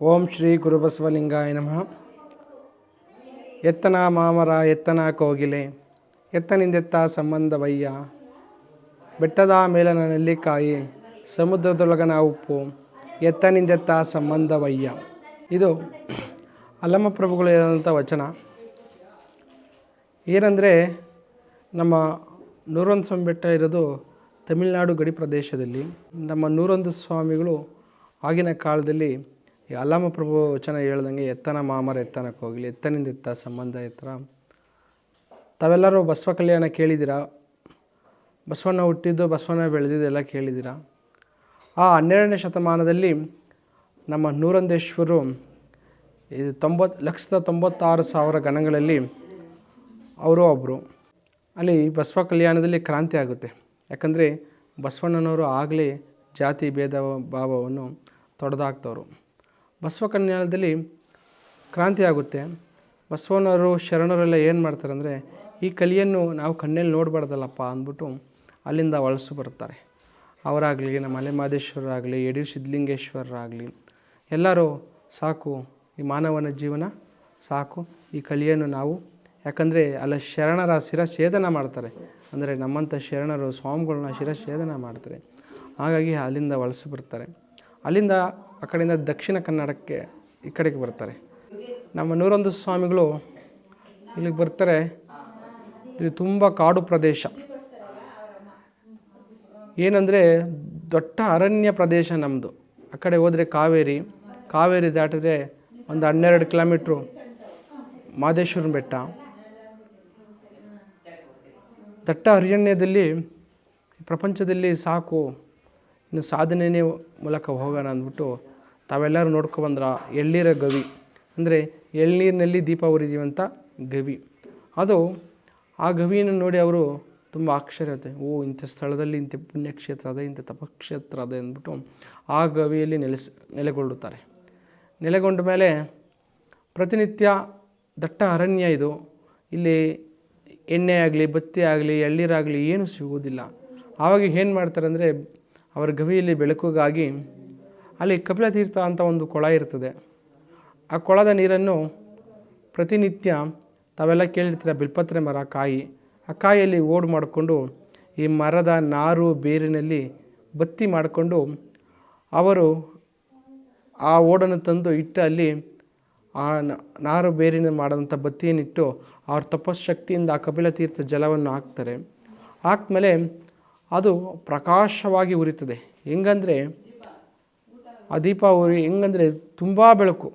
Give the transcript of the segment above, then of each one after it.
ಓಂ ಶ್ರೀ ಗುರುಬಸವಲಿಂಗಾಯ ನಮಃ. ಎತ್ತನ ಮಾಮರ, ಎತ್ತನ ಕೋಗಿಲೆ, ಎತ್ತನಿಂದೆತ್ತ ಸಂಬಂಧವಯ್ಯ, ಬೆಟ್ಟದ ಮೇಲನ ನೆಲ್ಲಿಕಾಯಿ ಸಮುದ್ರದೊಳಗನ ಉಪ್ಪು, ಎತ್ತನಿಂದೆತ್ತ ಸಂಬಂಧವಯ್ಯ. ಇದು ಅಲ್ಲಮ್ಮ ಪ್ರಭುಗಳು ವಚನ. ಏನಂದರೆ, ನಮ್ಮ ನೂರೊಂದು ಸ್ವಾಮಿ ಬೆಟ್ಟ ಇರೋದು ತಮಿಳುನಾಡು ಗಡಿ ಪ್ರದೇಶದಲ್ಲಿ. ನಮ್ಮ ನೂರೊಂದು ಸ್ವಾಮಿಗಳು ಆಗಿನ ಕಾಲದಲ್ಲಿ ಈ ಅಲ್ಲಮ್ಮ ಪ್ರಭು ವಚನ ಹೇಳ್ದಂಗೆ ಎತ್ತನ ಮಾಮರ ಎತ್ತನಕ್ಕೆ ಹೋಗಲಿ, ಎತ್ತನಿಂದ ಎತ್ತ ಸಂಬಂಧ ಎತ್ತರ. ತಾವೆಲ್ಲರೂ ಬಸವ ಕಲ್ಯಾಣ ಕೇಳಿದ್ದೀರಾ? ಬಸವಣ್ಣ ಹುಟ್ಟಿದ್ದು, ಬಸವಣ್ಣ ಬೆಳೆದಿದ್ದು ಎಲ್ಲ ಕೇಳಿದ್ದೀರಾ? ಆ ಹನ್ನೆರಡನೇ ಶತಮಾನದಲ್ಲಿ ನಮ್ಮ ನೂರಂದೇಶ್ವರು ಇದು ತೊಂಬತ್ತು ಲಕ್ಷದ ತೊಂಬತ್ತಾರು ಸಾವಿರ ಗಣಗಳಲ್ಲಿ ಅವರು ಒಬ್ಬರು ಅಲ್ಲಿ ಬಸವ ಕಲ್ಯಾಣದಲ್ಲಿ ಕ್ರಾಂತಿ ಆಗುತ್ತೆ. ಯಾಕಂದರೆ ಬಸವಣ್ಣನವರು ಆಗಲೇ ಜಾತಿ, ಭೇದ, ಭಾವವನ್ನು ತೊಡೆದಾಕ್ತವ್ರು. ಬಸವ ಕಲ್ಯಾಣದಲ್ಲಿ ಕ್ರಾಂತಿ ಆಗುತ್ತೆ. ಬಸವನವರು ಶರಣರೆಲ್ಲ ಏನು ಮಾಡ್ತಾರೆ ಅಂದರೆ ಈ ಕಲಿಯನ್ನು ನಾವು ಕಣ್ಣಲ್ಲಿ ನೋಡಬಾರ್ದಲ್ಲಪ್ಪ ಅಂದ್ಬಿಟ್ಟು ಅಲ್ಲಿಂದ ವಲಸು ಬರ್ತಾರೆ ಅವರಾಗಲಿ, ನಮ್ಮ ಮಲೆ ಮಹದೇಶ್ವರರಾಗಲಿ ಯಡಿಯೂರು ಸಿದ್ಧಲಿಂಗೇಶ್ವರರಾಗಲಿ, ಎಲ್ಲರೂ ಸಾಕು ಈ ಮಾನವನ ಜೀವನ, ಸಾಕು ಈ ಕಲಿಯನ್ನು ನಾವು. ಯಾಕಂದರೆ ಅಲ್ಲ ಶರಣರ ಶಿರಛೇದನ ಮಾಡ್ತಾರೆ. ಅಂದರೆ ನಮ್ಮಂಥ ಶರಣರು ಸ್ವಾಮಿಗಳನ್ನ ಶಿರಛೇದನ ಮಾಡ್ತಾರೆ. ಹಾಗಾಗಿ ಅಲ್ಲಿಂದ ವಲಸು ಬರ್ತಾರೆ ಅಲ್ಲಿಂದ ಆ ಕಡೆಯಿಂದ ದಕ್ಷಿಣ ಕನ್ನಡಕ್ಕೆ ಈ ಕಡೆಗೆ ಬರ್ತಾರೆ. ನಮ್ಮ ನೂರೊಂದು ಸ್ವಾಮಿಗಳು ಇಲ್ಲಿಗೆ ಬರ್ತಾರೆ. ಇದು ತುಂಬ ಕಾಡು ಪ್ರದೇಶ. ಏನಂದರೆ ದೊಡ್ಡ ಅರಣ್ಯ ಪ್ರದೇಶ ನಮ್ಮದು ಆ ಕಡೆ ಹೋದರೆ ಕಾವೇರಿ. ಕಾವೇರಿ ದಾಟಿದ್ರೆ ಒಂದು ಹನ್ನೆರಡು ಕಿಲೋಮೀಟ್ರು ಮಾದೇಶ್ವರನ ಬೆಟ್ಟ. ದಟ್ಟ ಅರಣ್ಯದಲ್ಲಿ ಪ್ರಪಂಚದಲ್ಲಿ ಸಾಕು ಇನ್ನು ಸಾಧನೆನೇ ಮೂಲಕ ಹೋಗೋಣ ಅಂದ್ಬಿಟ್ಟು ತಾವೆಲ್ಲರೂ ನೋಡ್ಕೊಬಂದ್ರ ಎಳ್ಳೀರ ಗವಿ. ಅಂದರೆ ಎಳ್ನೀರಿನಲ್ಲಿ ದೀಪ ಉರಿದೀವಂಥ ಗವಿ. ಅದು ಆ ಗವಿಯನ್ನು ನೋಡಿ ಅವರು ತುಂಬ ಆಶ್ಚರ್ಯತೆ ಓ, ಇಂಥ ಸ್ಥಳದಲ್ಲಿ ಇಂಥ ಪುಣ್ಯಕ್ಷೇತ್ರ ಅದೇ, ಇಂಥ ತಪಕ್ಷೇತ್ರ ಅದೇ ಅಂದ್ಬಿಟ್ಟು ಆ ಗವಿಯಲ್ಲಿ ನೆಲೆಸ್, ನೆಲೆಗೊಳ್ಳುತ್ತಾರೆ. ನೆಲೆಗೊಂಡ ಮೇಲೆ ಪ್ರತಿನಿತ್ಯ ದಟ್ಟ ಅರಣ್ಯ ಇದು. ಇಲ್ಲಿ ಎಣ್ಣೆ ಆಗಲಿ, ಬತ್ತಿ ಆಗಲಿ ಎಳ್ಳೀರಾಗಲಿ ಏನೂ ಸಿಗುವುದಿಲ್ಲ. ಆವಾಗ ಏನು ಮಾಡ್ತಾರೆ ಅಂದರೆ ಅವರ ಗವಿಯಲ್ಲಿ ಬೆಳಕಿಗಾಗಿ ಅಲ್ಲಿ ಕಪಿಲ ತೀರ್ಥ ಅಂತ ಒಂದು ಕೊಳ ಇರ್ತದೆ. ಆ ಕೊಳದ ನೀರನ್ನು ಪ್ರತಿನಿತ್ಯ ತಾವೆಲ್ಲ ಕೇಳಿರ್ತೀರ ಬಿಲ್ಪತ್ರೆ ಮರ ಕಾಯಿ. ಆ ಕಾಯಿಯಲ್ಲಿ ಓಡ್ ಮಾಡಿಕೊಂಡು ಈ ಮರದ ನಾರು ಬೇರಿನಲ್ಲಿ ಬತ್ತಿ ಮಾಡಿಕೊಂಡು ಅವರು ಆ ಓಡನ್ನು ತಂದು ಇಟ್ಟು ಅಲ್ಲಿ ಆ ನಾರು ಬೇರಿನ ಮಾಡಿದಂಥ ಬತ್ತಿಯನ್ನಿಟ್ಟು ಅವ್ರ ಶಕ್ತಿಯಿಂದ ಆ ಕಪಿಲ ತೀರ್ಥ ಜಲವನ್ನು ಹಾಕ್ತಾರೆ. ಹಾಕ್ಮೇಲೆ ಅದು ಪ್ರಕಾಶವಾಗಿ ಉರಿತದೆ. ಹೆಂಗಂದರೆ, ಆ ದೀಪ ಉರಿ, ಹೆಂಗಂದರೆ ತುಂಬ ಬೆಳಕು.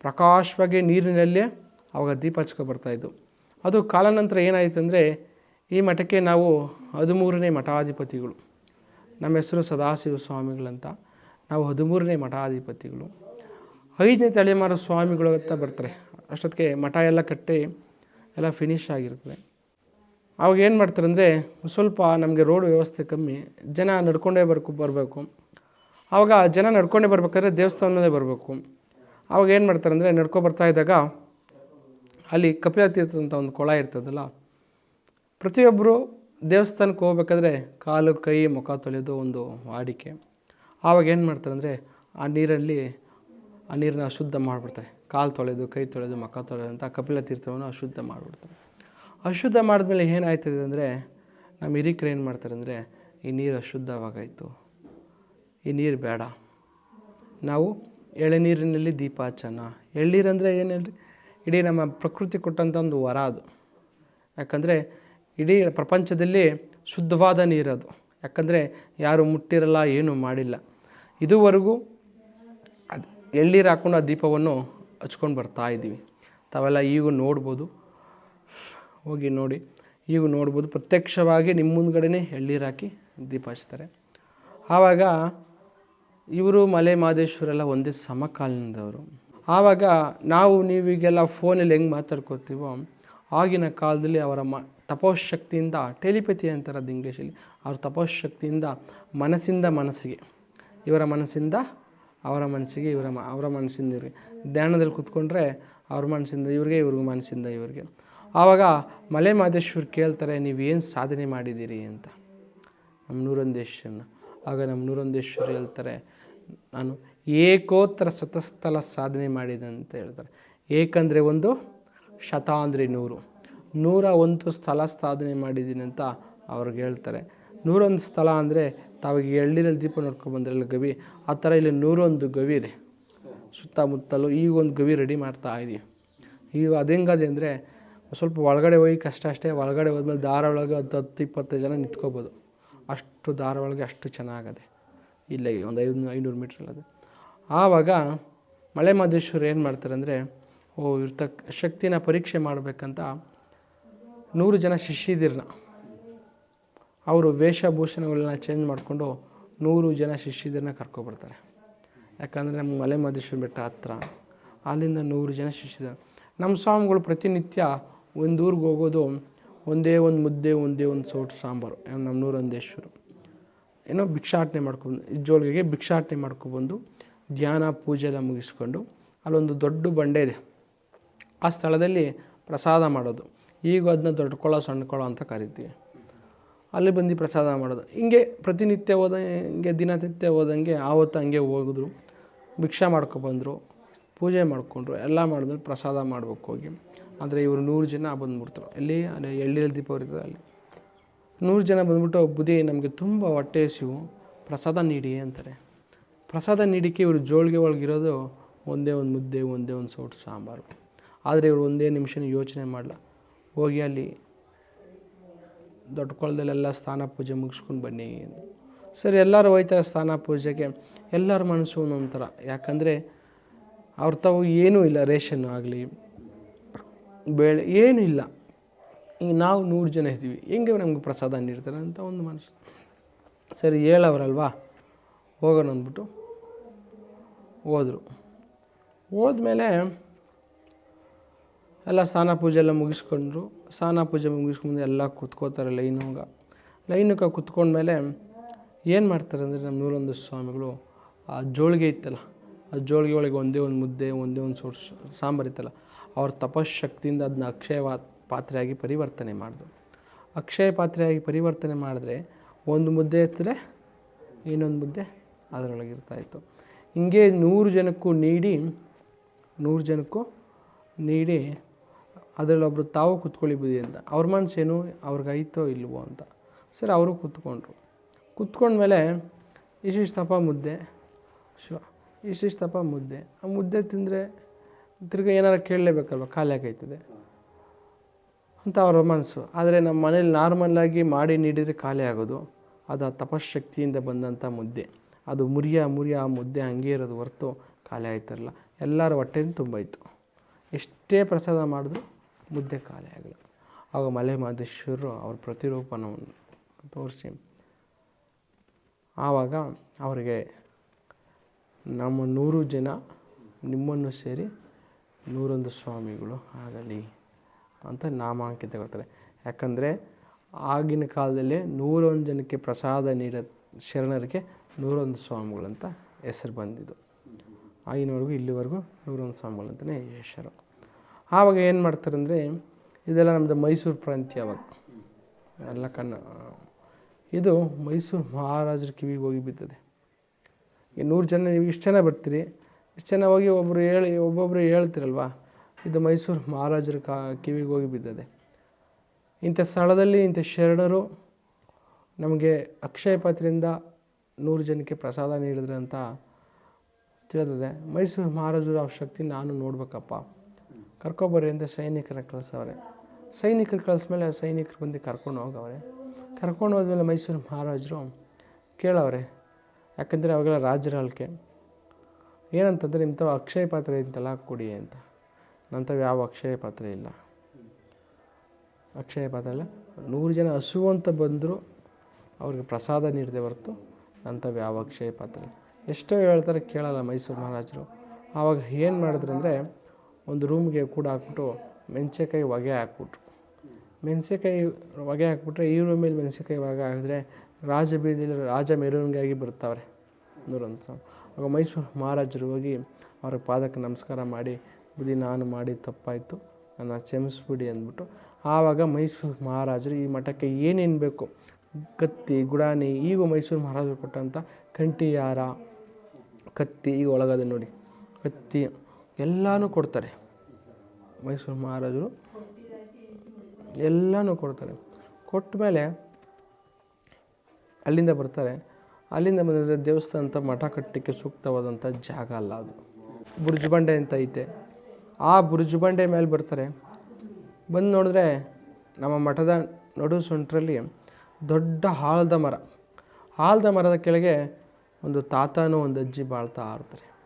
ಪ್ರಕಾಶವಾಗಿ ನೀರಿನಲ್ಲೇ ಅವಾಗ ದೀಪ ಬರ್ತಾಯಿದ್ದು ಅದು ಕಾಲಾನಂತರ ಏನಾಯಿತು ಅಂದರೆ, ಈ ಮಠಕ್ಕೆ ನಾವು ಹದಿಮೂರನೇ ಮಠಾಧಿಪತಿಗಳು. ನಮ್ಮ ಹೆಸರು ಸದಾಶಿವ ಸ್ವಾಮಿಗಳಂತ. ನಾವು ಹದಿಮೂರನೇ ಮಠಾಧಿಪತಿಗಳು. ಐದನೇ ತಲೆಮಾರು ಸ್ವಾಮಿಗಳು ಅಂತ ಬರ್ತಾರೆ. ಅಷ್ಟೊತ್ತಿಗೆ ಮಠ ಎಲ್ಲ ಕಟ್ಟಿ ಎಲ್ಲ ಫಿನಿಶ್ ಆಗಿರ್ತದೆ. ಅವಾಗ ಏನು ಮಾಡ್ತಾರೆ ಅಂದರೆ, ಸ್ವಲ್ಪ ನಮಗೆ ರೋಡ್ ವ್ಯವಸ್ಥೆ ಕಮ್ಮಿ, ಜನ ನಡ್ಕೊಂಡೇ ಬರ್ಕು ಬರಬೇಕು. ಆವಾಗ ಜನ ನಡ್ಕೊಂಡೇ ಬರಬೇಕಾದ್ರೆ ದೇವಸ್ಥಾನದೇ ಬರಬೇಕು. ಆವಾಗ ಏನು ಮಾಡ್ತಾರೆ ಅಂದರೆ, ನಡ್ಕೊ ಬರ್ತಾ ಇದ್ದಾಗ ಅಲ್ಲಿ ಕಪಿಲ ತೀರ್ಥ ಅಂತ ಒಂದು ಕೊಳ ಇರ್ತದಲ್ಲ ಪ್ರತಿಯೊಬ್ಬರು ದೇವಸ್ಥಾನಕ್ಕೆ ಹೋಗ್ಬೇಕಾದ್ರೆ ಕಾಲು, ಕೈ, ಮುಖ ತೊಳೆಯೋದು ಒಂದು ವಾಡಿಕೆ. ಆವಾಗ ಏನು ಮಾಡ್ತಾರೆ ಅಂದರೆ, ಆ ನೀರಲ್ಲಿ ಆ ನೀರನ್ನ ಅಶುದ್ಧ ಮಾಡಿಬಿಡ್ತಾರೆ. ಕಾಲು ತೊಳೆದು, ಕೈ ತೊಳೆದು, ಮುಖ ತೊಳೆದು ಅಂತ ಕಪಿಲ ತೀರ್ಥವನ್ನು ಅಶುದ್ಧ ಮಾಡಿಬಿಡ್ತಾರೆ. ಅಶುದ್ಧ ಮಾಡಿದ್ಮೇಲೆ ಏನಾಯ್ತದೆ ಅಂದರೆ, ನಮ್ಮ ಹಿರಿಕರು ಏನು ಮಾಡ್ತಾರೆ ಅಂದರೆ, ಈ ನೀರು ಅಶುದ್ಧವಾಗಾಯಿತು. ಈ ನೀರು ಬೇಡ. ನಾವು ಎಳೆನೀರಿನಲ್ಲಿ ದೀಪ ಹಚ್ಚೋಣ ಎಳ್ನೀರಂದರೆ ಏನು ಹೇಳ್ರಿ? ಇಡೀ ನಮ್ಮ ಪ್ರಕೃತಿ ಕೊಟ್ಟಂಥ ಒಂದು ವರ ಅದು. ಯಾಕಂದರೆ, ಇಡೀ ಪ್ರಪಂಚದಲ್ಲಿ ಶುದ್ಧವಾದ ನೀರದು ಯಾಕಂದರೆ, ಯಾರು ಮುಟ್ಟಿರಲ್ಲ, ಏನೂ ಮಾಡಿಲ್ಲ. ಇದುವರೆಗೂ ಅದು ಎಳ್ನೀರು ಹಾಕ್ಕೊಂಡು ಆ ದೀಪವನ್ನು ಹಚ್ಕೊಂಡು ಬರ್ತಾ ಇದ್ದೀವಿ. ತಾವೆಲ್ಲ ಈಗ ನೋಡ್ಬೋದು. ಹೋಗಿ ನೋಡಿ. ಈಗ ನೋಡ್ಬೋದು. ಪ್ರತ್ಯಕ್ಷವಾಗಿ ನಿಮ್ಮ ಮುಂದ್ಗಡೆನೇ ಎಳ್ನೀರು ಹಾಕಿ ದೀಪ ಹಚ್ತಾರೆ ಆವಾಗ ಇವರು ಮಲೆ ಮಹದೇಶ್ವರೆಲ್ಲ ಒಂದೇ ಸಮಕಾಲೀನದವರು. ಆವಾಗ ನಾವು ನೀವೀಗೆಲ್ಲ ಫೋನಲ್ಲಿ ಹೆಂಗೆ ಮಾತಾಡ್ಕೋತೀವೋ ಆಗಿನ ಕಾಲದಲ್ಲಿ ಅವರ ಮ, ತಪೋಶಕ್ತಿಯಿಂದ, ಟೆಲಿಪತಿ ಅಂತಾರೆ ಅದು ಇಂಗ್ಲೀಷಲ್ಲಿ, ಅವ್ರ ತಪೋಶಕ್ತಿಯಿಂದ ಮನಸ್ಸಿಂದ ಮನಸ್ಸಿಗೆ, ಇವರ ಮನಸ್ಸಿಂದ ಅವರ ಮನಸ್ಸಿಗೆ, ಇವರ ಮ, ಅವರ ಮನಸ್ಸಿಂದ ಇವ್ರಿಗೆ. ಧ್ಯಾನದಲ್ಲಿ ಕೂತ್ಕೊಂಡ್ರೆ ಅವ್ರ ಮನಸ್ಸಿಂದ ಇವ್ರಿಗೆ ಇವ್ರಿಗೆ ಮನಸ್ಸಿಂದ ಇವ್ರಿಗೆ. ಆವಾಗ ಮಲೆ ಮಹದೇಶ್ವರ್ ಕೇಳ್ತಾರೆ, ನೀವೇನು ಸಾಧನೆ ಮಾಡಿದ್ದೀರಿ ಅಂತ? ನಮ್ಮ ನೂರೊಂದೇಶ್ವರನ ಆಗ ನಮ್ಮ ನೂರೊಂದೇಶ್ವರ ಹೇಳ್ತಾರೆ, ನಾನು ಏಕೋತ್ತರ ಸತಸ್ಥಲ ಸಾಧನೆ ಮಾಡಿದೆ ಅಂತ ಹೇಳ್ತಾರೆ. ಏಕಂದರೆ ಒಂದು ಶತ ಅಂದರೆ ನೂರು. ನೂರ ಒಂದು ಸ್ಥಳ ಸಾಧನೆ ಮಾಡಿದ್ದೀನಿ ಅಂತ ಅವ್ರಿಗೆ ಹೇಳ್ತಾರೆ. ನೂರೊಂದು ಸ್ಥಳ ಅಂದರೆ ತಾವಾಗ ಎಳ್ಳಿರಲ್ಲಿ ದೀಪ ನೋಡ್ಕೊಂಡು ಬಂದ್ರಲ್ಲ ಗವಿ, ಆ ಥರ ಇಲ್ಲಿ ನೂರೊಂದು ಗವಿ ಇದೆ. ಸುತ್ತಮುತ್ತಲೂ ಈಗ ಒಂದು ಗವಿ ರೆಡಿ ಮಾಡ್ತಾ ಇದ್ದೀವಿ ಈಗ ಅದು ಹೆಂಗದೆ ಅಂದರೆ ಸ್ವಲ್ಪ ಒಳಗಡೆ ಹೋಗಿ ಕಷ್ಟ ಅಷ್ಟೇ, ಒಳಗಡೆ ಹೋದ್ಮೇಲೆ ದಾರ ಒಳಗೆ ಹತ್ತು ಹತ್ತು ಇಪ್ಪತ್ತೈದು ಜನ ನಿಂತ್ಕೋಬೋದು. ಅಷ್ಟು ದಾರ ಒಳಗೆ ಅಷ್ಟು ಚೆನ್ನಾಗದೆ. ಇಲ್ಲೇ ಒಂದು ಐದು ಐನೂರು ಮೀಟ್ರ್ ಅದು ಆವಾಗ ಮಳೆ ಮಹದೇಶ್ವರ ಏನು ಮಾಡ್ತಾರೆ ಅಂದರೆ, ಓ ಇರ್ತಕ್ಕ ಶಕ್ತಿನ ಪರೀಕ್ಷೆ ಮಾಡಬೇಕಂತ ನೂರು ಜನ ಶಿಷ್ಯದಿರನ್ನ ಅವರು ವೇಷಭೂಷಣಗಳನ್ನ ಚೇಂಜ್ ಮಾಡಿಕೊಂಡು ನೂರು ಜನ ಶಿಷ್ಯದಿರನ್ನ ಕರ್ಕೊಬರ್ತಾರೆ. ಯಾಕಂದರೆ ನಮ್ಮ ಮಲೆ ಮಹದೇಶ್ವರ ಬೆಟ್ಟ ಹತ್ರ, ಅಲ್ಲಿಂದ ನೂರು ಜನ ಶಿಷ್ಯದ ನಮ್ಮ ಸ್ವಾಮಿಗಳು ಪ್ರತಿನಿತ್ಯ ಒಂದು ಊರಿಗೆ ಹೋಗೋದು ಒಂದೇ ಒಂದು ಮುದ್ದೆ, ಒಂದೇ ಒಂದು ಸೌಟು ಸಾಂಬಾರು. ನಮ್ಮ ನೂರೊಂದೇಶ್ವರು ಏನೋ ಭಿಕ್ಷಾಟನೆ ಮಾಡ್ಕೊಂಡು, ಜೋಳಿಗೆಗೆ ಭಿಕ್ಷಾಟನೆ ಮಾಡ್ಕೊಬಂದು ಧ್ಯಾನ ಪೂಜೆ ಎಲ್ಲ ಮುಗಿಸ್ಕೊಂಡು ಅಲ್ಲೊಂದು ದೊಡ್ಡ ಬಂಡೆ ಇದೆ. ಆ ಸ್ಥಳದಲ್ಲಿ ಪ್ರಸಾದ ಮಾಡೋದು. ಈಗ ಅದನ್ನ ದೊಡ್ಡ ಕೊಳ ಸಣ್ಣ ಕೊಳ ಅಂತ ಕರಿತೀವಿ. ಅಲ್ಲಿ ಬಂದು ಪ್ರಸಾದ ಮಾಡೋದು. ಹಿಂಗೆ ಪ್ರತಿನಿತ್ಯ ಹೋದ, ಹಿಂಗೆ ದಿನನಿತ್ಯ ಹೋದಂಗೆ ಆವತ್ತು ಹಂಗೆ ಹೋಗಿದ್ರು. ಭಿಕ್ಷಾ ಮಾಡ್ಕೊಬಂದರು ಪೂಜೆ ಮಾಡಿಕೊಂಡ್ರು, ಎಲ್ಲ ಮಾಡಿದ್ರು ಪ್ರಸಾದ ಮಾಡ್ಬೇಕು ಹೋಗಿ. ಆದರೆ ಇವರು ನೂರು ಜನ ಬಂದ್ಬಿಡ್ತಾರೆ. ಎಲ್ಲಿ? ಅಲ್ಲಿ ಎಳ್ಳಿಯಲ್ಲಿ ದೀಪ ಇರ್ತದೆ ಅಲ್ಲಿ. ನೂರು ಜನ ಬಂದ್ಬಿಟ್ಟು ಬುದಿ ನಮಗೆ ತುಂಬ ಹೊಟ್ಟೆ ಹಸಿವು. ಪ್ರಸಾದ ನೀಡಿ ಅಂತಾರೆ. ಪ್ರಸಾದ ನೀಡಿಕೆ ಇವರು ಜೋಳಿಗೆ ಒಳಗಿರೋದು ಒಂದೇ ಒಂದು ಮುದ್ದೆ, ಒಂದೇ ಒಂದು ಸೌಟು ಸಾಂಬಾರು. ಆದರೆ ಇವರು ಒಂದೇ ನಿಮಿಷ ಯೋಚನೆ ಮಾಡಲ್ಲ ಹೋಗಿ ಅಲ್ಲಿ ದೊಡ್ಡ ಕೊಳದಲ್ಲೆಲ್ಲ ಸ್ನಾನ ಪೂಜೆ ಮುಗಿಸ್ಕೊಂಡು ಬನ್ನಿ ಸರಿ, ಎಲ್ಲರೂ ಹೋಯ್ತಾರೆ ಸ್ನಾನ ಪೂಜೆಗೆ. ಎಲ್ಲರ ಮನಸ್ಸು ಒಂದೊಂಥರ ಯಾಕಂದರೆ ಅವ್ರ ತಾವು ಏನೂ ಇಲ್ಲ ರೇಷನ್ ಆಗಲಿ. ಬೇಳೆ ಏನಿಲ್ಲ ಈಗ ನಾವು ನೂರು ಜನ ಇದ್ದೀವಿ. ಹೆಂಗೆ ನಮ್ಗೆ ಪ್ರಸಾದ ನೀಡ್ತಾರೆ ಅಂತ ಒಂದು ಮನಸ್ಸು ಸರಿ, ಹೇಳವ್ರಲ್ವಾ? ಹೋಗೋಣ ಅಂದ್ಬಿಟ್ಟು ಹೋದರು. ಹೋದ್ಮೇಲೆ ಎಲ್ಲ ಸ್ನಾನ ಪೂಜೆ ಎಲ್ಲ ಮುಗಿಸ್ಕೊಂಡ್ರು. ಸ್ನಾನ ಪೂಜೆ ಮುಗಿಸ್ಕೊಂಡು ಎಲ್ಲ ಕುತ್ಕೋತಾರೆ ಲೈನಾಗ ಲೈನಕ್ಕೆ ಕುತ್ಕೊಂಡ್ಮೇಲೆ ಏನು ಮಾಡ್ತಾರೆ ಅಂದರೆ ನಮ್ಮ ನೂರೊಂದು ಸ್ವಾಮಿಗಳು, ಆ ಜೋಳಿಗೆ ಇತ್ತಲ್ಲ, ಆ ಜೋಳಿಗೆ ಒಳಗೆ ಒಂದೇ ಒಂದು ಮುದ್ದೆ, ಒಂದೇ ಒಂದು ಸೋರ್ಸ್ ಸಾಂಬಾರು ಇತ್ತಲ್ಲ ಅವ್ರ ತಪಶಕ್ತಿಯಿಂದ ಅದನ್ನ ಅಕ್ಷಯ ಪಾತ್ರೆಯಾಗಿ ಪರಿವರ್ತನೆ ಮಾಡಿದ್ರು ಅಕ್ಷಯ ಪಾತ್ರೆಯಾಗಿ ಪರಿವರ್ತನೆ ಮಾಡಿದ್ರೆ ಒಂದು ಮುದ್ದೆ ಎತ್ತರೆ ಇನ್ನೊಂದು ಮುದ್ದೆ ಅದರೊಳಗೆ ಇರ್ತಾಯಿತ್ತು ಹಿಂಗೆ ನೂರು ಜನಕ್ಕೂ ನೀಡಿ, ನೂರು ಜನಕ್ಕೂ ನೀಡಿ ಅದರಲ್ಲೊಬ್ಬರು ತಾವು ಕುತ್ಕೊಳ್ಳಿ ಬುದಿ ಅಂತ. ಅವ್ರ ಮನಸ್ಸೇನು ಐತೋ ಇಲ್ವೋ ಅಂತ. ಸರಿ, ಅವರು ಕೂತ್ಕೊಂಡ್ರು. ಕುತ್ಕೊಂಡ್ಮೇಲೆ ಇಷ್ಟಿಷ್ಟಪ್ಪ ಮುದ್ದೆ. ಶಿವ, ಇಷ್ಟಿಷ್ಟಪ್ಪ ಮುದ್ದೆ. ಆ ಮುದ್ದೆ ತಿಂದರೆ ತಿರ್ಗಿ ಏನಾರು ಕೇಳಲೇಬೇಕಲ್ವ? ಖಾಲಿ ಆಗೈತದೆ ಅಂತ ಅವರ ಮನಸ್ಸು. ಆದರೆ ನಮ್ಮ ಮನೇಲಿ ನಾರ್ಮಲ್ಲಾಗಿ ಮಾಡಿ ನೀಡಿದರೆ ಖಾಲಿ ಆಗೋದು. ಅದು ಆ ತಪಶಕ್ತಿಯಿಂದ ಬಂದಂಥ ಮುದ್ದೆ. ಅದು ಮುರಿಯ ಮುರಿಯ ಆ ಮುದ್ದೆ ಹಂಗೆ ಇರೋದು ಹೊರ್ತು ಖಾಲಿ ಆಯ್ತಾರಲ್ಲ. ಎಲ್ಲರ ತುಂಬ ಇತ್ತು ಎಷ್ಟೇ ಪ್ರಸಾದ ಮಾಡಿದ್ರು ಮುದ್ದೆ ಖಾಲಿ ಆಗಲ್ಲ. ಆವಾಗ ಮಲೆ ಮಹದೇಶ್ವರರು ಅವ್ರ ಪ್ರತಿರೂಪನವನ್ನು ತೋರಿಸಿ. ಆವಾಗ ಅವರಿಗೆ ನಮ್ಮ ನೂರು ಜನ ನಿಮ್ಮನ್ನು ಸೇರಿ ನೂರೊಂದು ಸ್ವಾಮಿಗಳು ಆಗಲಿ ಅಂತ ನಾಮಾಂಕಿತ ಕೊಡ್ತಾರೆ ಯಾಕಂದರೆ ಆಗಿನ ಕಾಲದಲ್ಲಿ ನೂರೊಂದು ಜನಕ್ಕೆ ಪ್ರಸಾದ ನೀಡ, ಶರಣರಿಗೆ ನೂರೊಂದು ಸ್ವಾಮಿಗಳು ಅಂತ ಹೆಸರು ಬಂದಿದ್ದು. ಆಗಿನವರೆಗೂ ಇಲ್ಲಿವರೆಗೂ ನೂರೊಂದು ಸ್ವಾಮಿಗಳು ಅಂತಲೇ ಹೆಸರು. ಆವಾಗ ಏನು ಮಾಡ್ತಾರೆ ಅಂದರೆ, ಇದೆಲ್ಲ ನಮ್ಮದು ಮೈಸೂರು ಪ್ರಾಂತ್ಯ ಅವಾಗ. ಎಲ್ಲ ಕನ್ನ, ಇದು ಮೈಸೂರು ಮಹಾರಾಜರ ಕಿವಿಗೆ ಹೋಗಿ ಬಿದ್ದದೆ. ಈ ನೂರು ಜನ, ನೀವು ಇಷ್ಟು ಜನ ಬರ್ತೀರಿ ಇಷ್ಟು ಜನ ಹೋಗಿ ಒಬ್ಬರು ಹೇಳಿ ಒಬ್ಬೊಬ್ಬರು ಹೇಳ್ತಿರಲ್ವ? ಇದು ಮೈಸೂರು ಮಹಾರಾಜರ ಕಾ, ಕಿವಿಗೆ ಹೋಗಿ ಬಿದ್ದದೆ ಇಂಥ ಸ್ಥಳದಲ್ಲಿ ಇಂಥ ಶರಣರು ನಮಗೆ ಅಕ್ಷಯ ಪಾತ್ರೆಯಿಂದ ನೂರು ಜನಕ್ಕೆ ಪ್ರಸಾದ ನೀಡಿದ್ರೆ ಅಂತ ತಿಳಿದಿದೆ ಮೈಸೂರು ಮಹಾರಾಜರು ಅವ್ರ ಶಕ್ತಿ ನಾನು ನೋಡ್ಬೇಕಪ್ಪ. ಕರ್ಕೊಬರ್ರಿ ಅಂತ ಸೈನಿಕರ ಕಳಿಸವ್ರೆ. ಸೈನಿಕರು ಕಳಿಸ್ಮೇಲೆ ಸೈನಿಕರು ಬಂದು ಕರ್ಕೊಂಡು ಹೋಗವ್ರೆ. ಕರ್ಕೊಂಡು ಹೋದ್ಮೇಲೆ ಮೈಸೂರು ಮಹಾರಾಜರು ಕೇಳವ್ರೆ, ಯಾಕಂದರೆ ಅವಾಗೆಲ್ಲ ರಾಜರ ಆಳ್ಕೆ ಏನಂತಂದರೆ ಇಂಥವು ಅಕ್ಷಯ ಪಾತ್ರೆ ಇಂತೆಲ್ಲ ಕೊಡಿ ಅಂತ. ನಂಥವು ಯಾವ ಅಕ್ಷಯ ಪಾತ್ರೆ ಇಲ್ಲ. ಅಕ್ಷಯ ಪಾತ್ರೆ ಇಲ್ಲ ನೂರು ಜನ ಹಸು ಅಂತ ಬಂದರೂ ಅವ್ರಿಗೆ ಪ್ರಸಾದ ನೀಡದೆ ಹೊರತು ಅಂಥವು ಯಾವ ಅಕ್ಷಯ ಪಾತ್ರೆ ಎಷ್ಟೋ ಹೇಳ್ತಾರೆ ಕೇಳಲ್ಲ ಮೈಸೂರು ಮಹಾರಾಜರು. ಆವಾಗ ಏನು ಮಾಡಿದ್ರು ಅಂದರೆ ಒಂದು ರೂಮ್ಗೆ ಕೂಡ ಹಾಕ್ಬಿಟ್ಟು ಮೆಣಸಿನ್ಕಾಯಿ ಹೊಗೆ ಹಾಕ್ಬಿಟ್ರು. ಮೆಣಸಿನ್ಕಾಯಿ ಹೊಗೆ ಹಾಕ್ಬಿಟ್ರೆ ಈ ರೂಮಲ್ಲಿ ಮೆಣಸಿನ್ಕಾಯಿ ಹೊಗೆ ಹಾಕಿದ್ರೆ ರಾಜ ಬೀದಿಲಿ ರಾಜ ಮೆರವಣಿಗೆಯಾಗಿ ಬರ್ತಾವ್ರೆ. ನೂರೊಂದು ಸಾವಿರ. ಆಗ ಮೈಸೂರು ಮಹಾರಾಜರು ಹೋಗಿ ಅವ್ರ ಪಾದಕ್ಕೆ ನಮಸ್ಕಾರ ಮಾಡಿ ಬುದಿ ನಾನು ಮಾಡಿ ತಪ್ಪಾಯಿತು, ನನ್ನ ಕ್ಷಮಿಸ್ಬಿಡಿ ಅಂದ್ಬಿಟ್ಟು ಆವಾಗ ಮೈಸೂರು ಮಹಾರಾಜರು ಈ ಮಠಕ್ಕೆ ಏನೇನು ಬೇಕು, ಕತ್ತಿ, ಗುಡಾನಿ, ಈಗ ಮೈಸೂರು ಮಹಾರಾಜರು ಕೊಟ್ಟಂಥ ಕಂಠಿಯಾರ, ಕತ್ತಿ, ಈಗ ಒಳಗದೆ ನೋಡಿ, ಕತ್ತಿ ಎಲ್ಲನೂ ಕೊಡ್ತಾರೆ. ಮೈಸೂರು ಮಹಾರಾಜರು ಎಲ್ಲನೂ ಕೊಡ್ತಾರೆ. ಕೊಟ್ಟ ಮೇಲೆ ಅಲ್ಲಿಂದ ಬರ್ತಾರೆ. ಅಲ್ಲಿಂದ ಬಂದರೆ ಅಂತ ಮಠ ಕಟ್ಟಲಿಕ್ಕೆ ಸೂಕ್ತವಾದಂಥ ಜಾಗ ಅಲ್ಲ ಅದು. ಬುರ್ಜ್ ಬಂಡೆ ಅಂತ ಐತೆ. ಆ ಬುರ್ಜ್ ಬಂಡೆ ಮೇಲೆ ಬರ್ತಾರೆ. ಬಂದು ನೋಡಿದ್ರೆ ನಮ್ಮ ಮಠದ ನಡು ಸೊಂಟ್ರಲ್ಲಿ ದೊಡ್ಡ ಆಲದ ಮರ. ಆಲದ ಮರದ ಕೆಳಗೆ ಒಂದು ತಾತನೂ ಒಂದು ಅಜ್ಜಿ ಬಾಳ್ತಾ ಆಡ್ತಾರೆ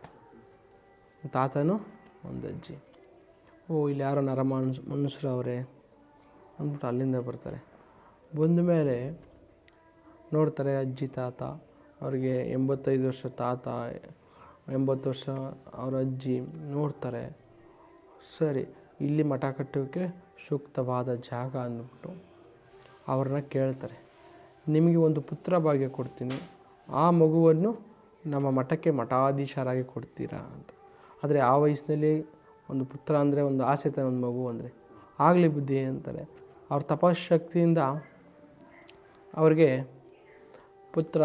ತಾತನೂ ಒಂದು ಅಜ್ಜಿ. ಓ, ಇಲ್ಲಿ ಯಾರೋ ನರ ಮನುಷ್ಯ ಮನುಷ್ಯರು ಅವರೇ ಅಂದ್ಬಿಟ್ಟು ಅಲ್ಲಿಂದ ಬರ್ತಾರೆ. ಬಂದ ಮೇಲೆ ನೋಡ್ತಾರೆ ಅಜ್ಜಿ, ತಾತ. ಅವ್ರಿಗೆ ಎಂಬತ್ತೈದು ವರ್ಷ ತಾತ, ಎಂಬತ್ತು ವರ್ಷ ಅವ್ರ ಅಜ್ಜಿ ನೋಡ್ತಾರೆ. ಸರಿ, ಇಲ್ಲಿ ಮಠ ಕಟ್ಟೋಕ್ಕೆ ಸೂಕ್ತವಾದ ಜಾಗ ಅಂದ್ಬಿಟ್ಟು ಅವ್ರನ್ನ ಕೇಳ್ತಾರೆ. ನಿಮಗೆ ಒಂದು ಪುತ್ರ ಭಾಗ್ಯ ಕೊಡ್ತೀನಿ. ಆ ಮಗುವನ್ನು ನಮ್ಮ ಮಠಕ್ಕೆ ಮಠಾಧೀಶರಾಗಿ ಕೊಡ್ತೀರಾ ಅಂತ. ಆದರೆ ಆ ವಯಸ್ಸಿನಲ್ಲಿ ಒಂದು ಪುತ್ರ ಅಂದರೆ ಒಂದು ಆಸೆ ತಾನೆ ಒಂದು ಮಗು ಅಂದರೆ. ಆಗಲಿ ಬುದ್ಧಿ ಅಂತಾರೆ. ಅವ್ರ ತಪಶಕ್ತಿಯಿಂದ ಅವ್ರಿಗೆ ಪುತ್ರ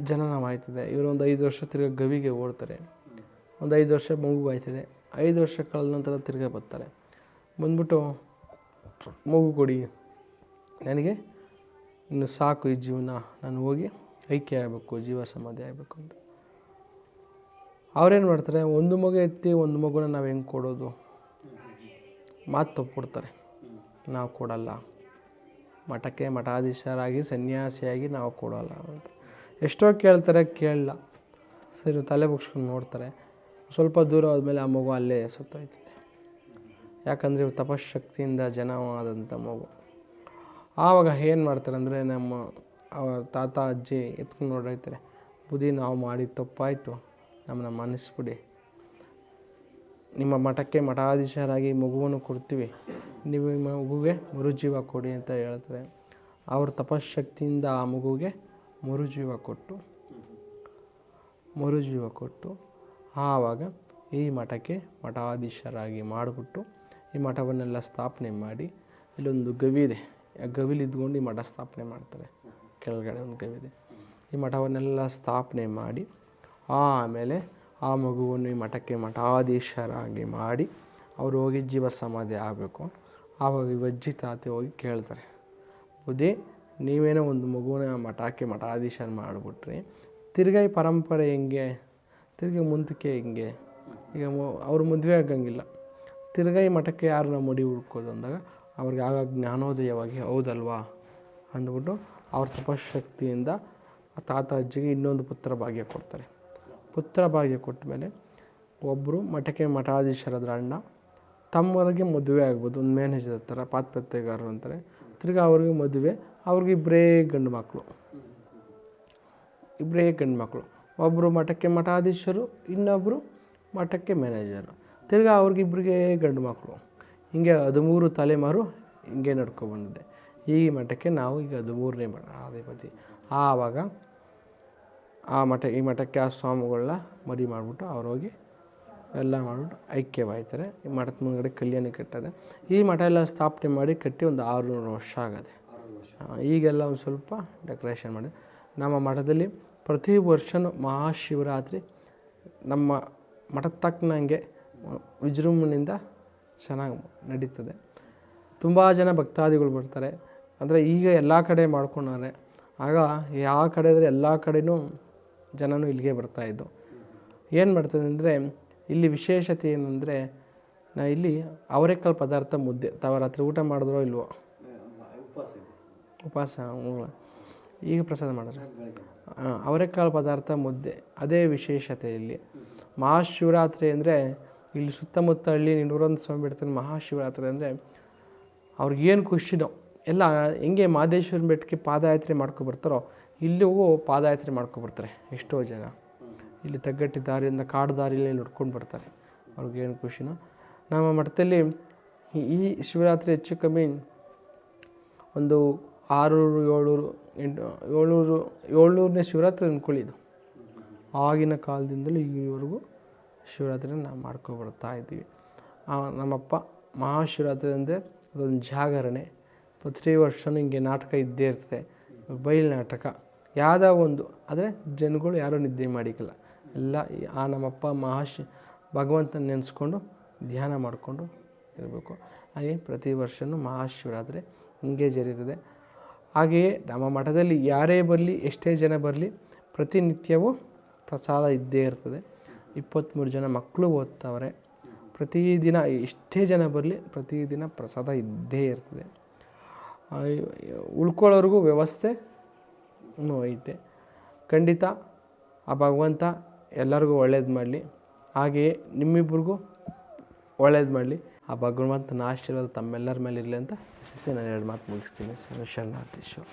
ಜನನವಾಯ್ತದೆ ಇವರು ಒಂದು ಐದು ವರ್ಷ ತಿರ್ಗಿ ಗವಿಗೆ ಓಡ್ತಾರೆ. ಒಂದು ಐದು ವರ್ಷ ಮಗು ಆಯ್ತದೆ ಐದು ವರ್ಷ ಕಳೆದ ನಂತರ ತಿರ್ಗಾ ಬರ್ತಾರೆ. ಬಂದ್ಬಿಟ್ಟು ಮಗು ಕೊಡಿ. ನನಗೆ ಇನ್ನು ಸಾಕು ಈ ಜೀವನ. ನಾನು ಹೋಗಿ ಐಕ್ಯ ಆಗಬೇಕು, ಜೀವ ಸಮಾಧಿ ಆಗಬೇಕು ಅಂತ. ಅವ್ರೇನು ಮಾಡ್ತಾರೆ? ಒಂದು ಮಗು ಎತ್ತಿ ಒಂದು ಮಗುನ ನಾವು ಹೆಂಗೆ ಕೊಡೋದು? ಮಾತು ತಪ್ಪಿಡ್ತಾರೆ ನಾವು ಕೊಡಲ್ಲ. ಮಠಕ್ಕೆ ಮಠಾಧೀಶರಾಗಿ, ಸನ್ಯಾಸಿಯಾಗಿ ನಾವು ಕೊಡೋಲ್ಲ ಅಂತ. ಎಷ್ಟೋ ಕೇಳ್ತಾರೆ ಕೇಳಲ್ಲ ಸರಿ ತಲೆ ಬಗ್ಸ್ಕೊಂಡು ನೋಡ್ತಾರೆ. ಸ್ವಲ್ಪ ದೂರ ಹೋದ್ಮೇಲೆ ಆ ಮಗು ಅಲ್ಲೇ ಸುತ್ತೋಯ್ತದೆ ಯಾಕಂದರೆ ಇವ್ರು ತಪಶಕ್ತಿಯಿಂದ ಜನವಾದಂಥ ಮಗು. ಆವಾಗ ಏನು ಮಾಡ್ತಾರೆ ಅಂದರೆ ನಮ್ಮ ತಾತ, ಅಜ್ಜಿ ಎತ್ಕೊಂಡು ನೋಡೋಯ್ತಾರೆ ಬುದ್ಧಿ, ನಾವು ಮಾಡಿದ ತಪ್ಪಾಯಿತು. ನಮ್ಮನ್ನ ಮನ್ನಿಸ್ಬಿಡಿ ನಿಮ್ಮ ಮಠಕ್ಕೆ ಮಠಾಧೀಶರಾಗಿ ಮಗುವನ್ನು ಕೊಡ್ತೀವಿ. ನೀವು ಮಗುವಿಗೆ ಮರುಜೀವ ಕೊಡಿ ಅಂತ ಹೇಳ್ತಾರೆ. ಅವ್ರ ತಪಶಕ್ತಿಯಿಂದ ಆ ಮಗುಗೆ ಮರುಜೀವ ಕೊಟ್ಟು ಮರುಜೀವ ಕೊಟ್ಟು ಆವಾಗ ಈ ಮಠಕ್ಕೆ ಮಠಾಧೀಶರಾಗಿ ಮಾಡಿಬಿಟ್ಟು ಈ ಮಠವನ್ನೆಲ್ಲ ಸ್ಥಾಪನೆ ಮಾಡಿ, ಇಲ್ಲೊಂದು ಗವಿ ಇದೆ ಆ ಗವಿಲಿ ಇದ್ಕೊಂಡು ಈ ಮಠ ಸ್ಥಾಪನೆ ಮಾಡ್ತಾರೆ. ಕೆಳಗಡೆ ಒಂದು ಗವಿ ಇದೆ ಈ ಮಠವನ್ನೆಲ್ಲ ಸ್ಥಾಪನೆ ಮಾಡಿ, ಆಮೇಲೆ ಆ ಮಗುವನ್ನು ಈ ಮಠಕ್ಕೆ ಮಠಾಧೀಶರಾಗಿ ಮಾಡಿ, ಅವರು ಹೋಗಿ ಜೀವ ಸಮಾಧಿ ಆಗಬೇಕು. ಆವಾಗ ಈ ಅಜ್ಜಿ ತಾತೆ ಹೋಗಿ ಕೇಳ್ತಾರೆ. ಬುದ್ಧಿ ನೀವೇನೋ ಒಂದು ಮಗುನ ಮಠಕ್ಕೆ ಮಠಾಧೀಶರನ್ನ ಮಾಡಿಬಿಟ್ರಿ. ತಿರ್ಗೈ ಪರಂಪರೆ ಹೆಂಗೆ? ತಿರ್ಗಿ ಮುಂದಕ್ಕೆ ಹೆಂಗೆ? ಈಗ ಅವ್ರು ಮದುವೆ ಆಗಂಗಿಲ್ಲ. ತಿರ್ಗೈ ಮಠಕ್ಕೆ ಯಾರನ್ನ ಮಡಿ ಹುಡ್ಕೋದು ಅಂದಾಗ ಅವ್ರಿಗೆ ಆಗ ಜ್ಞಾನೋದಯವಾಗಿ ಹೌದಲ್ವಾ? ಅಂದ್ಬಿಟ್ಟು ಅವ್ರ ತಪಶಕ್ತಿಯಿಂದ ಆ ತಾತ ಅಜ್ಜಿಗೆ ಇನ್ನೊಂದು ಪುತ್ರ ಭಾಗ್ಯ ಕೊಡ್ತಾರೆ. ಪುತ್ರ ಭಾಗ್ಯ ಕೊಟ್ಟ ಮೇಲೆ ಒಬ್ಬರು ಮಠಕ್ಕೆ ಮಠಾಧೀಶರಾದ ಅಣ್ಣ, ತಮ್ಮವರಿಗೆ ಮದುವೆ ಆಗ್ಬೋದು. ಒಂದು ಮ್ಯಾನೇಜರ್ ಥರ, ಪಾತ್ಪತ್ತೆಗಾರರು ಅಂತಾರೆ. ತಿರ್ಗಿ ಅವ್ರಿಗೆ ಮದುವೆ ಅವ್ರಿಗೆ ಇಬ್ಬರೇ ಗಂಡು ಮಕ್ಕಳು. ಇಬ್ಬರೇ ಗಂಡು ಮಕ್ಕಳು. ಒಬ್ಬರು ಮಠಕ್ಕೆ ಮಠಾಧೀಶರು ಇನ್ನೊಬ್ಬರು ಮಠಕ್ಕೆ ಮ್ಯಾನೇಜರು. ತಿರ್ಗಾ ಅವ್ರಿಗಿಬ್ರಿಗೆ ಗಂಡು ಮಕ್ಕಳು. ಹಿಂಗೆ ಹದಿಮೂರು ತಲೆಮಾರು ಹಿಂಗೆ ನಡ್ಕೊಬಂದಿದೆ ಈ ಮಠಕ್ಕೆ ನಾವು ಈಗ ಹದಿಮೂರನೇ ಮಠಾಧಿಪತಿ ಆವಾಗ ಆ ಮಠ, ಈ ಮಠಕ್ಕೆ ಆ ಸ್ವಾಮಿಗಳನ್ನ ಮರಿ ಮಾಡಿಬಿಟ್ಟು ಅವ್ರು ಹೋಗಿ ಎಲ್ಲ ಮಾಡಿಬಿಟ್ಟು ಐಕ್ಯವಾಯ್ತಾರೆ ಈ ಮಠದ ಮುಂದ್ಗಡೆ ಕಲ್ಯಾಣಿ ಕಟ್ಟದೆ. ಈ ಮಠ ಎಲ್ಲ ಸ್ಥಾಪನೆ ಮಾಡಿ ಕಟ್ಟಿ ಒಂದು ಆರುನೂರು ವರ್ಷ ಆಗದೆ. ಈಗೆಲ್ಲ ಒಂದು ಸ್ವಲ್ಪ ಡೆಕೋರೇಷನ್ ಮಾಡಿ. ನಮ್ಮ ಮಠದಲ್ಲಿ ಪ್ರತಿ ವರ್ಷವೂ ಮಹಾಶಿವರಾತ್ರಿ ನಮ್ಮ ಮಠದ ತಕ್ಕನಂಗೆ ವಿಜೃಂಭಣೆಯಿಂದ ಚೆನ್ನಾಗಿ ನಡೀತದೆ. ತುಂಬ ಜನ ಭಕ್ತಾದಿಗಳು ಬರ್ತಾರೆ. ಅಂದರೆ ಈಗ ಎಲ್ಲ ಕಡೆ ಮಾಡ್ಕೊಂಡಾರೆ, ಆಗ ಯಾವ ಕಡೆ ಅಂದರೆ ಎಲ್ಲ ಕಡೆಯೂ ಜನನೂ ಇಲ್ಲಿಗೆ ಬರ್ತಾಯಿದ್ದು ಏನು ಮಾಡ್ತದೆ ಅಂದರೆ, ಇಲ್ಲಿ ವಿಶೇಷತೆ ಏನಂದರೆ, ನಾ ಇಲ್ಲಿ ಅವರೆಕಾಳು ಪದಾರ್ಥ ಮುದ್ದೆ. ತಾವ ರಾತ್ರಿ ಊಟ ಮಾಡಿದ್ರೋ ಇಲ್ವೋ? ಉಪವಾಸ. ಈಗ ಪ್ರಸಾದ ಮಾಡಿದ್ರೆ? ಅವರೆಕಾಳು ಪದಾರ್ಥ, ಮುದ್ದೆ, ಅದೇ ವಿಶೇಷತೆ ಇಲ್ಲಿ ಮಹಾಶಿವರಾತ್ರಿ ಅಂದರೆ ಇಲ್ಲಿ ಸುತ್ತಮುತ್ತ ಹಳ್ಳಿ ನೂರೊಂದು ಸ್ವಾಮಿ ಬಿಡ್ತಾನೆ ಮಹಾಶಿವರಾತ್ರಿ ಅಂದರೆ ಅವ್ರಿಗೇನು ಖುಷಿನೋ ಎಲ್ಲ ಹೆಂಗೆ ಮಹದೇಶ್ವರನ ಬೆಟ್ಟಕ್ಕೆ ಪಾದಯಾತ್ರೆ ಮಾಡ್ಕೊಬರ್ತಾರೋ ಇಲ್ಲಿಗೂ ಪಾದಯಾತ್ರೆ ಮಾಡ್ಕೊಬರ್ತಾರೆ ಎಷ್ಟೋ ಜನ. ಇಲ್ಲಿ ತಗ್ಗಟ್ಟಿ ದಾರಿಯಿಂದ ಕಾಡು ದಾರಿಯಲ್ಲಿ ನೋಡ್ಕೊಂಡು ಬರ್ತಾರೆ. ಅವ್ರಿಗೇನು ಖುಷಿನೋ. ನಮ್ಮ ಮಠದಲ್ಲಿ ಈ ಶಿವರಾತ್ರಿ ಹೆಚ್ಚು ಕಮ್ಮಿ ಒಂದು ಆರುನೂರು ಏಳ್ನೂರು ಎಂಟು ಏಳ್ನೂರು ಏಳ್ನೂರನೇ ಶಿವರಾತ್ರಿ ಅಂದ್ಕೊಳ್ಳಿ ಆಗಿನ ಕಾಲದಿಂದಲೂ ಈವರೆಗೂ ಶಿವರಾತ್ರಿನ ನಾವು ಮಾಡ್ಕೊಬರ್ತಾ ಇದ್ದೀವಿ. ಆ, ನಮ್ಮಪ್ಪ ಮಹಾಶಿವರಾತ್ರಿ ಅಂದರೆ ಅದೊಂದು ಜಾಗರಣೆ. ಪ್ರತಿ ವರ್ಷವೂ ಹಿಂಗೆ ನಾಟಕ ಇದ್ದೇ ಇರ್ತದೆ. ಬಯಲು ನಾಟಕ. ಯಾವುದೋ ಒಂದು. ಆದರೆ ಜನಗಳು ಯಾರೂ ನಿದ್ದೆ ಮಾಡಿಕಲ್ಲ ಎಲ್ಲ ಆ ನಮ್ಮಪ್ಪ ಮಹಾಶಿ ಭಗವಂತನ ನೆನೆಸ್ಕೊಂಡು ಧ್ಯಾನ ಮಾಡಿಕೊಂಡು ಇರಬೇಕು. ಹಾಗೆ ಪ್ರತಿ ವರ್ಷವೂ ಮಹಾಶಿವರಾತ್ರಿ ಹಿಂಗೆ ಜರೀತದೆ. ಹಾಗೆಯೇ ನಮ್ಮ ಮಠದಲ್ಲಿ ಯಾರೇ ಬರಲಿ, ಎಷ್ಟೇ ಜನ ಬರಲಿ, ಪ್ರತಿನಿತ್ಯವೂ ಪ್ರಸಾದ ಇದ್ದೇ ಇರ್ತದೆ. ಇಪ್ಪತ್ತ್ಮೂರು ಜನ ಮಕ್ಕಳು ಓದ್ತಾವ್ರೆ. ಪ್ರತಿದಿನ ಎಷ್ಟೇ ಜನ ಬರಲಿ ಪ್ರತಿದಿನ ಪ್ರಸಾದ ಇದ್ದೇ ಇರ್ತದೆ. ಉಳ್ಕೊಳ್ಳೋರಿಗೂ ವ್ಯವಸ್ಥೆ ಐತೆ. ಖಂಡಿತ ಆ ಭಗವಂತ ಎಲ್ಲರಿಗೂ ಒಳ್ಳೇದು ಮಾಡಲಿ. ಹಾಗೆಯೇ ನಿಮ್ಮಿಬ್ಬರಿಗೂ ಒಳ್ಳೇದು ಮಾಡಲಿ. ಆ ಭಗವಂತನ ಆಶೀರ್ವಾದ ತಮ್ಮೆಲ್ಲರ ಮೇಲೆ ಇರಲಿ ಅಂತ ನಾನು ಎರಡು ಮಾತು ಮುಗಿಸ್ತೀನಿ. ಶರಣಾರ್ಥಿ ಶಿವ